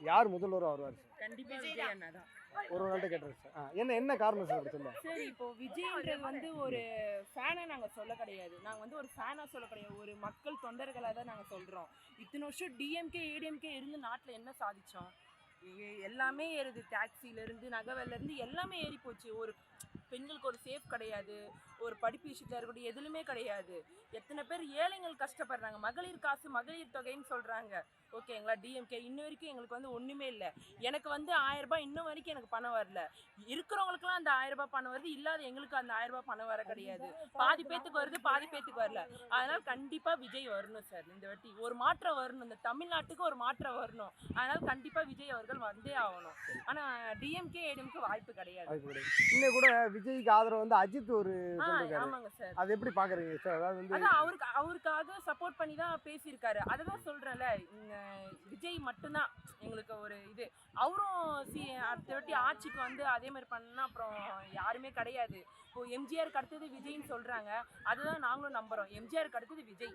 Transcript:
யார் முதல்வராக வருவார்? சார் கண்டிப்பா விஜய் அண்ணா தான். ஒரு நாள்கிட்ட கேட்டுருச்சு என்ன என்ன காரணம் சார் அப்படி சொல்ல சரி இப்போ விஜய்ன்றது வந்து ஒரு ஃபேனை நாங்க சொல்ல கிடையாது. நாங்க வந்து ஒரு ஃபேனா சொல்ல கிடையாது. ஒரு மக்கள் தொண்டர்களாக தான் நாங்க சொல்றோம். இத்தனை வருஷம் டிஎம்கே ஏடிஎம்கே இருந்து நாட்டுல என்ன சாதிச்சோம்? எ- எல்லாமே ஏறுது. டாக்ஸில இருந்து நகவெல்ல இருந்து எல்லாமே ஏறி போச்சு. ஒரு பெண்களுக்கு ஒரு சேஃப் கிடையாது. ஒரு படிப்பு விஷயத்துல இருக்கட்டும் எதுலுமே கிடையாது. எத்தனை பேர் ஏழைகள் கஷ்டப்படுறாங்க. மகளிர் காசு மகளிர் தொகைன்னு சொல்றாங்க. ஓகேங்களா டிஎம்கே இன்ன வரைக்கும் எங்களுக்கு வந்து ஒண்ணுமே இல்லை. எனக்கு வந்து ஆயிரம் ரூபாய் இன்னும் வரைக்கும் எனக்கு பணம் வரல. இருக்கிறவங்களுக்குலாம் அந்த ஆயிரம் ரூபாய் பணம் வருது. இல்லாத எங்களுக்கு அந்த ஆயிரம் ரூபாய் பணம் வர கிடையாது. பாதி பேத்துக்கு வருது பாதி பேத்துக்கு வரல. அதனால கண்டிப்பா விஜய் வரணும் சார். இந்த வாட்டி ஒரு மாற்றம் வரணும். இந்த தமிழ்நாட்டுக்கு ஒரு மாற்றம் வரணும். அதனால கண்டிப்பா விஜய் அவர்கள் வந்தே ஆகணும். ஆனா டிஎம்கே ஏடிஎம்கே வாய்ப்பு கிடையாது. இன்னும் கூட விஜய்க்கு ஆதரவு வந்து அஜித் ஒரு ஆமாங்க சார். அது எப்படி பாக்குறீங்க சார்? அதாவது அவருக்கு அவருக்காக சப்போர்ட் பண்ணி தான் பேசியிருக்காரு. அதை தான் சொல்கிறேன்ல விஜய் மட்டும்தான் எங்களுக்கு ஒரு இது. அவரும் சி அடுத்த வாட்டி ஆட்சிக்கு வந்து அதே மாதிரி பண்ணால் அப்புறம் யாருமே கிடையாது. இப்போ எம்ஜிஆருக்கு அடுத்தது விஜய்னு சொல்கிறாங்க அதுதான் நாங்களும் நம்புகிறோம் எம்ஜிஆருக்கு அடுத்தது விஜய்.